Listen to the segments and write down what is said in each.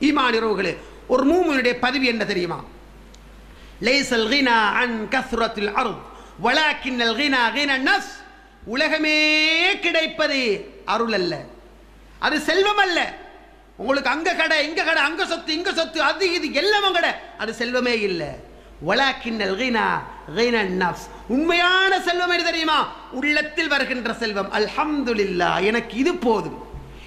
ஈமான் இரவுகளே ஒரு மூமினுடைய பதவி என்ன தெரியுமா? லேசல் கினா அன் கசுரத்தில் அருள் வலாக்கின்னல் கினா கின நஸ் உலகமே கிடைப்பது அருள் அல்ல. அது செல்வம் அல்ல. உங்களுக்கு அங்க கடை இங்க கடை அங்க சொத்து இங்க சொத்து அது இது எல்லாமும் கடை. அது செல்வமே இல்லை. வலாக்கின்னல் கினா கின நஃப்ஸ் உண்மையான செல்வம் எது தெரியுமா? உள்ளத்தில் வருகின்ற செல்வம். அல்ஹம்துல்லா எனக்கு இது போதும்.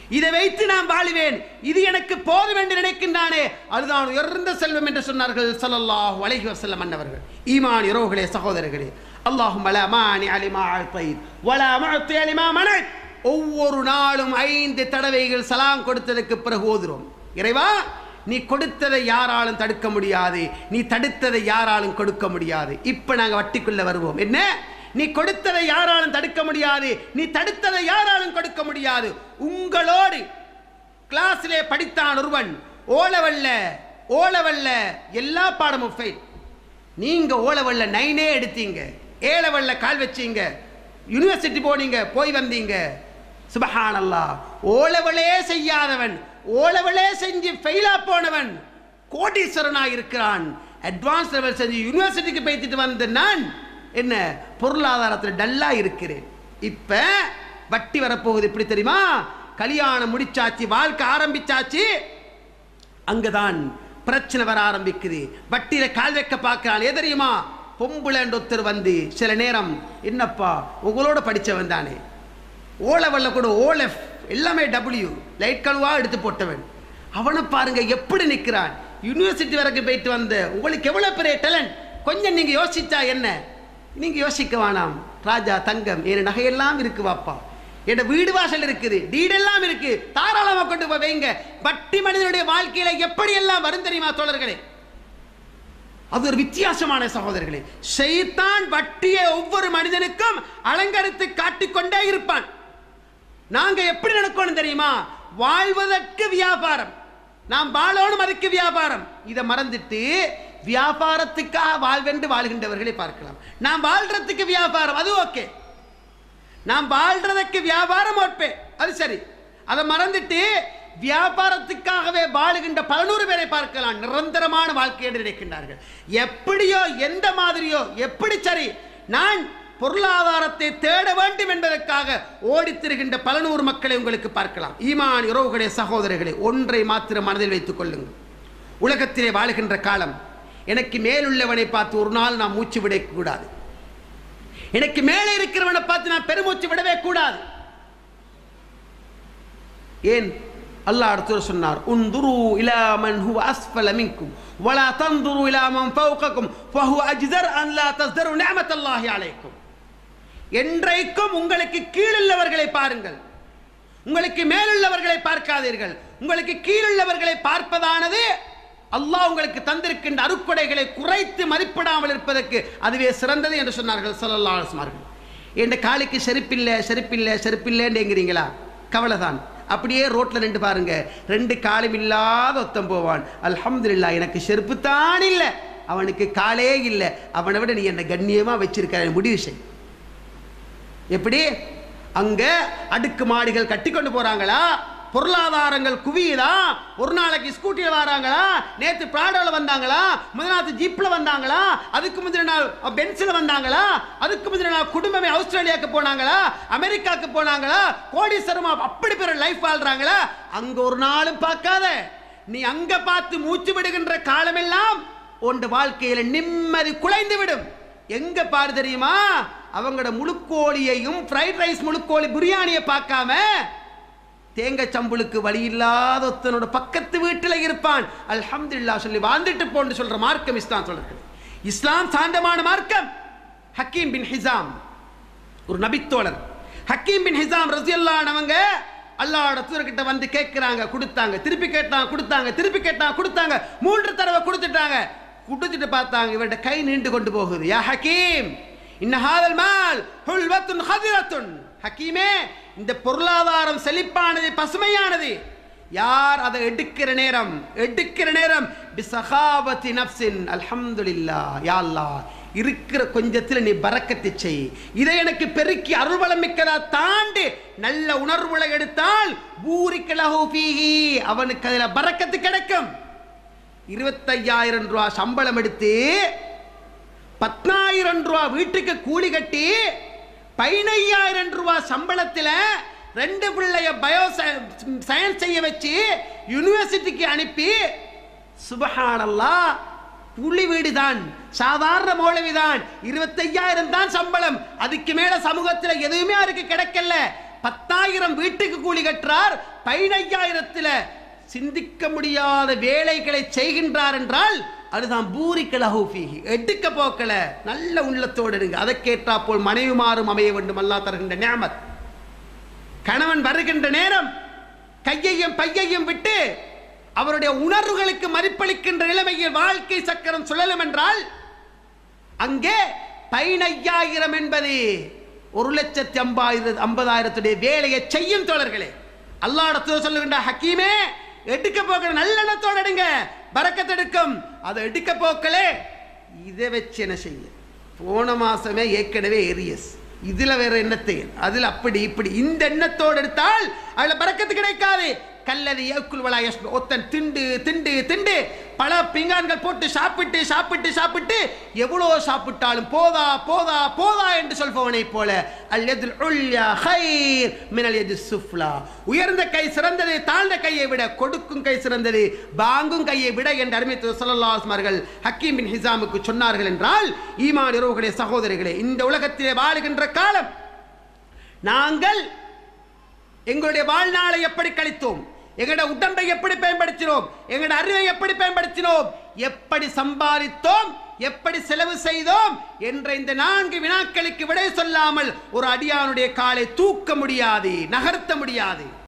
இதை வைத்து நான் வாழுவேன். இது எனக்கு போதும் என்று நினைக்கின்றானே. அதுதான் உயர்ந்த செல்வம் என்று சொன்னார்கள் ஸல்லல்லாஹு அலைஹி வஸல்லம் அன்னவர்கள். ஈமான் இரவுகளே சகோதரர்களே. அல்லாஹும் வலா அலிமா அழ்த்தைத் வலா முஅத்தி அலிமா மனத். ஒவ்வொரு நாளும் ஐந்து தடவைகள் சலாம் கொடுத்ததுக்கு பிறகு ஓதுறோம். இறைவா நீ கொடுத்ததை யாராலும் தடுக்க முடியாது. நீ தடுத்ததை யாராலும் கொடுக்க முடியாது. இப்போ நாங்கள் வட்டிக்குள்ளே வருவோம். என்ன? நீ கொடுத்ததை யாராலும் தடுக்க முடியாது. நீ தடுத்ததை யாராலும் கொடுக்க முடியாது. உங்களோடு கிளாஸிலே படித்தான் ஒருவன். ஓலவல்ல ஓலவல்ல எல்லா பாடமும் ஃபெயில் நீங்க ஓலவல்ல நைனே எடுத்தீங்க. ஏலவல்ல கால் வச்சீங்க. யூனிவர்சிட்டி போனீங்க போய் வந்தீங்க. சுபஹானல்லா. ஓலவளே செய்யாதவன் ஓலவளே செஞ்சு ஃபெயிலா போனவன் கோடீஸ்வரனாக இருக்கிறான் அட்வான்ஸ் லெவல் செஞ்சு யூனிவர்சிட்டிக்கு போய்த்துட்டு வந்த நான் என்ன பொருளாதாரத்தில் டல்லா இருக்கிறேன். இப்ப வட்டி வரப்போகுது எப்படி தெரியுமா? கல்யாணம் முடிச்சாச்சு வாழ்க்கை ஆரம்பிச்சாச்சு. அங்கதான் பிரச்சனை வர ஆரம்பிக்குது. வட்டியில கால் வைக்க பார்க்கிறாள் தெரியுமா? பொம்புலன்ற ஒருத்தர் வந்து சில நேரம் என்னப்பா உங்களோட படிச்சவன் தானே. ஓலவல்ல கூட ஓலெஃப் எல்லாமே டபிள்யூ லைட் கழுவா எடுத்து போட்டவன். அவனை பாருங்க எப்படி நிற்கிறான் யூனிவர்சிட்டி வரைக்கும் போயிட்டு வந்த உங்களுக்கு எவ்வளோ பெரிய டேலண்ட் கொஞ்சம் நீங்கள் யோசிச்சா என்ன? நீங்க யோசிக்க வேணாம். ராஜா தங்கம் என் நகையெல்லாம் இருக்கு வாப்பா. என் வீடு வாசல் இருக்குது டீடெல்லாம் இருக்கு. தாராளமா கொண்டு போய் வைங்க. வட்டி மனிதனுடைய வாழ்க்கையில எப்படி எல்லாம் வரும் தெரியுமா தோழர்களே? அது ஒரு வித்தியாசமான சகோதரர்களே. செய்தான் வட்டியை ஒவ்வொரு மனிதனுக்கும் அலங்கரித்து காட்டிக்கொண்டே இருப்பான். நாங்க எப்படி நடக்கணும் தெரியுமா? வாழ்வதற்கு வியாபாரம். நாம் வாழணும் அதுக்கு வியாபாரம். இதை மறந்துட்டு வியாபாரத்துக்காக வாழ்வென்று வாழ்கின்றவர்களை பார்க்கலாம். நாம் வாழ்றதுக்கு வியாபாரம் அது ஓகே. நாம் வாழ்றதுக்கு வியாபாரம் ஓட்பே அது சரி. அதை மறந்துட்டு வியாபாரத்துக்காகவே வாழுகின்ற பலநூறு பேரை பார்க்கலாம். நிரந்தரமான வாழ்க்கை என்று நினைக்கின்றார்கள் எப்படியோ எந்த மாதிரியோ எப்படி சரி நான் பொருளாதாரத்தை தேட வேண்டும் என்பதற்காக ஓடித்திருகின்ற பலநூறு பல நூறு மக்களை உங்களுக்கு பார்க்கலாம். ஈமான் உறவுகளே சகோதரர்களே ஒன்றை மாத்திரம் மனதில் வைத்துக் கொள்ளுங்கள். உலகத்திலே வாழுகின்ற காலம் எனக்கு மேலுள்ளவனை பார்த்து ஒரு நாள் நான் மூச்சு விடக்கூடாது. எனக்கு மேலே இருக்கிறவனை பார்த்து நான் பெருமூச்சு விடவே கூடாது. ஏன்? அல்லாஹ் அடுத்து சொன்னார் உந்துரு துரு இலாமன் ஹுவ அஸ்ஃபல மின்கும் வலா தந்துரு இலாமன் ஃபௌகக்கும் ஃபஹுவ அஜ்தர் அன் லா தஸ்தரு நிஅமத்தல்லாஹி அலைக்கும். என்றைக்கும் உங்களுக்கு கீழுள்ளவர்களை பாருங்கள். உங்களுக்கு மேலுள்ளவர்களை பார்க்காதீர்கள். உங்களுக்கு கீழுள்ளவர்களை பார்ப்பதானது அல்லாஹ் உங்களுக்கு தந்திருக்கின்ற அருக்கொடைகளை குறைத்து மதிப்பிடாமல் இருப்பதற்கு அதுவே சிறந்தது என்று சொன்னார்கள் ஸல்லல்லாஹு அலைஹி வஸல்லம் என் காலுக்கு செருப்பில்லை செருப்பில்லை செருப்பில்லைன்றீங்களா கவலைதான். அப்படியே ரோட்டில் ரெண்டு பாருங்க. ரெண்டு காலும் இல்லாத ஒத்தம் போவான். அல்ஹம்துல்லா எனக்கு செருப்பு தான் இல்லை. அவனுக்கு காலே இல்லை. அவனை விட நீ என்னை கண்ணியமாக வச்சிருக்க முடிவு செய். எப்படி? அங்கே அடுக்கு மாடிகள் கட்டி கொண்டு போகிறாங்களா பொருளாதாரங்கள் குவியுதா? ஒரு நாளைக்கு ஸ்கூட்டியில் வராங்களா? நேத்து பிராடோல வந்தாங்களா? முதலாவது ஜீப்ல வந்தாங்களா? அதுக்கு முந்தின நாள் பென்சில் வந்தாங்களா? அதுக்கு முந்தின நாள் குடும்பமே ஆஸ்திரேலியாவுக்கு போனாங்களா? அமெரிக்காவுக்கு போனாங்களா? கோடீஸ்வரமா அப்படி பேர் லைஃப் வாழ்றாங்களா? அங்க ஒரு நாளும் பார்க்காத. நீ அங்க பார்த்து மூச்சு விடுகின்ற காலமெல்லாம் உன் வாழ்க்கையில் நிம்மதி குலைந்து விடும் எங்க பாரு தெரியுமா? அவங்களோட முழுக்கோழியையும் ஃப்ரைட் ரைஸ் முழுக்கோழி பிரியாணியை பார்க்காம தேங்காய் சம்புளுக்கு வழி இல்லாத ஒருத்தனோட பக்கத்து வீட்டில் இருப்பான். அல்ஹம்துலில்லாஹ் சொல்லி வாழ்ந்துட்டு போன்னு சொல்ற மார்க்கம் இஸ்லாம் சொல்றது. இஸ்லாம் சாந்தமான மார்க்கம். ஹக்கீம் பின் ஹிசாம். ஒரு நபித்தோழர். ஹக்கீம் பின் ஹிசாம் ரசியல்லானவங்க அவங்க தூரக்கிட்ட வந்து கேட்குறாங்க கொடுத்தாங்க. திருப்பி கேட்டாங்க கொடுத்தாங்க திருப்பி கேட்டாங்க கொடுத்தாங்க. மூன்று தடவை கொடுத்துட்டாங்க. கொடுத்துட்டு பார்த்தாங்க இவர்கிட்ட கை நீண்டு கொண்டு போகுது. யா ஹக்கீம்! இன்னஹாதல் மால் ஹுல்வத்துன் ஹதிரத்துன். ஹக்கீமே இந்த பொருளாதாரம் செழிப்பானது பசுமையானது. யார் அதை எடுக்கிற நேரம்? எடுக்கிற நேரம் பிசகாபத்தி நப்சின். அல்ஹம்துலில்லா யா அல்லாஹ் இருக்கிற கொஞ்சத்தில் நீ பறக்கத்தை செய். இதை எனக்கு பெருக்கி அருள்வளம் மிக்கதா தாண்டி நல்ல உணர்வுகளை எடுத்தால் பூரிக்கலஹு ஃபீஹி அவனுக்கு அதில் பறக்கத்து கிடைக்கும். இருபத்தையாயிரம் ரூபா சம்பளம் எடுத்து பத்தாயிரம் ரூபா வீட்டுக்கு கூலி கட்டி பதினையாயிரம் ரூபா சம்பளத்தில் ரெண்டு பிள்ளைய பயோ சயின்ஸ் செய்ய வச்சு யூனிவர்சிட்டிக்கு அனுப்பி சுபஹானல்லா புள்ளி வீடு தான் சாதாரண மௌலவி தான் இருபத்தையாயிரம் தான் சம்பளம். அதுக்கு மேல சமூகத்தில் எதுவுமே அவருக்கு கிடைக்கல. பத்தாயிரம் வீட்டுக்கு கூலி கட்டுறார். பதினையாயிரத்தில் சிந்திக்க முடியாத வேலைகளை செய்கின்றார் என்றால் அதுதான் பூரிக்கலஹூஃபிஹி எடுக்க போக்கல நல்ல உள்ளத்தோடு இருங்க அதை கேட்டா போல் மனைவிமாறும் அமைய வேண்டும். அல்லா தருகின்ற நேமத் கணவன் வருகின்ற நேரம் கையையும் பையையும் விட்டு அவருடைய உணர்வுகளுக்கு மதிப்பளிக்கின்ற நிலைமையில் வாழ்க்கை சக்கரம் சுழலும் என்றால் அங்கே பதினையாயிரம் என்பது ஒரு லட்சத்தி ஐம்பதாயிரம் ஐம்பதாயிரத்துடைய வேலையை செய்யும் தோழர்களே. அல்லாடத்துல சொல்லுகின்ற ஹக்கீமே எடுக்க போகிற நல்லெண்ணத்தோடு எடுங்க. பறக்கத்தெடுக்கும். அதை எடுக்க போக்கலே. இதை வச்சு என்ன செய்ய? போன மாசமே ஏற்கனவே ஏரியஸ். இதுல வேற எண்ணத்தை அதுல அப்படி இப்படி இந்த எண்ணத்தோடு எடுத்தால் அதுல பறக்கத்து கிடைக்காது. கல்லது ஏக்குள் வலா ஒத்தன் திண்டு திண்டு திண்டு. பல பிங்கான்கள் போட்டு சாப்பிட்டு சாப்பிட்டு சாப்பிட்டு எவ்வளோ சாப்பிட்டாலும் போதா போதா போதா என்று சொல்பவனை போல அல் எதில் உல்யா ஹைர் மினல் எது சுஃப்லா உயர்ந்த கை சிறந்தது தாழ்ந்த கையை விட கொடுக்கும் கை சிறந்தது பாங்கும் கையை விட என்று அறிவித்து சொல்லல்லாஸ்மார்கள் ஹக்கீம் பின் ஹிசாமுக்கு சொன்னார்கள் என்றால் ஈமான் இரவுகளே சகோதரிகளே இந்த உலகத்திலே வாழுகின்ற காலம் நாங்கள் எங்களுடைய வாழ்நாளை எப்படி கழித்தோம்? எங்களோட உடம்பை எப்படி பயன்படுத்தினோம்? எங்களோட அறிவை எப்படி பயன்படுத்தினோம்? எப்படி சம்பாதித்தோம்? எப்படி செலவு செய்தோம்? என்ற இந்த நான்கு வினாக்களுக்கு விடை சொல்லாமல் ஒரு அடியானுடைய காலை தூக்க முடியாது நகர்த்த முடியாது.